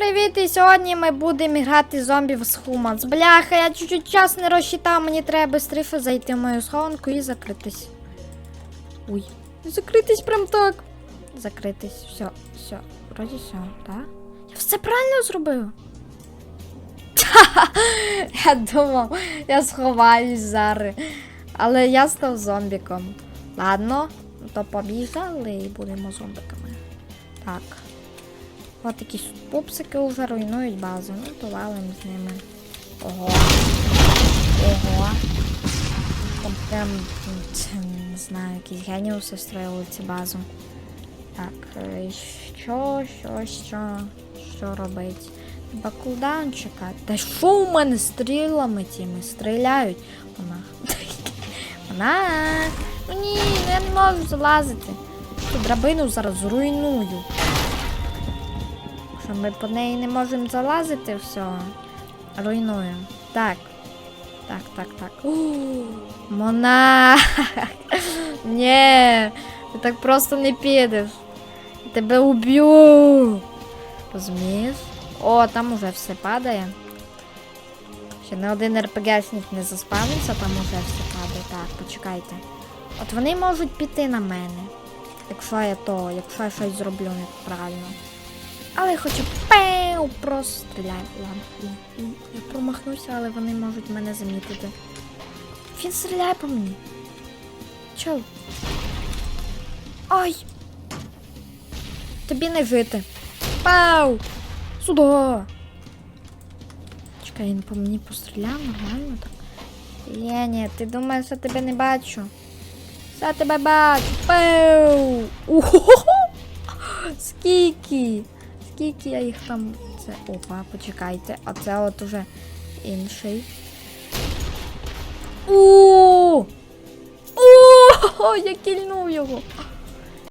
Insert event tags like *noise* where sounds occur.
привіт! І сьогодні ми будемо грати зомбів з Хуманс. Бляха, я чуть-чуть час не розчитав, мені треба стріфи зайти в мою схованку і закритись. Ой, закритись прям так. Закритись, все, все, вроді все, так? Я все правильно зробив. *laughs* Я думав, я сховаюсь зараз. Але я став зомбіком. Ладно, то побіжали і будемо зомбиками. Так. От якісь пупсики вже руйнують базу. Ну, то валим з ними. Ого. Ого. Там прям не знаю, якісь геніуси строїли цю базу. Так, е, що, що, що, що робить? Треба кулдаун чекати. Та що у мене стрілами тими? Стріляють. Вона. *laughs* Вона. Ну ні, я не можу залазити. Драбину зараз зруйную. Що ми по неї не можемо залазити, все. Руйнуємо. Так. Так, так, так. *gasps* Монах! *laughs* Ні, ти так просто не підеш. Тебе уб'ю. Розумієш? О, там уже все падає. Ще не один РПГшник не заспавнився, там уже все падає. Так, почекайте. От вони можуть піти на мене. Якщо я то, якщо я щось зроблю неправильно. Але я хочу пеу, просто стріляю. Ладно, ні, я промахнуся, але вони можуть мене замітити. Він стріляє по мені. Чел. Ай! Тобі не жити. Пау! Сюди! Чекай, він по мені постріляв, нормально так. Є, ні, ти думаєш, що тебе не бачу? Я тебе бачу. Пау! Ухо! Скільки? Скільки я їх там. Це. Опа, почекайте. А це от уже інший. У! О, *laughs* я кільнув його.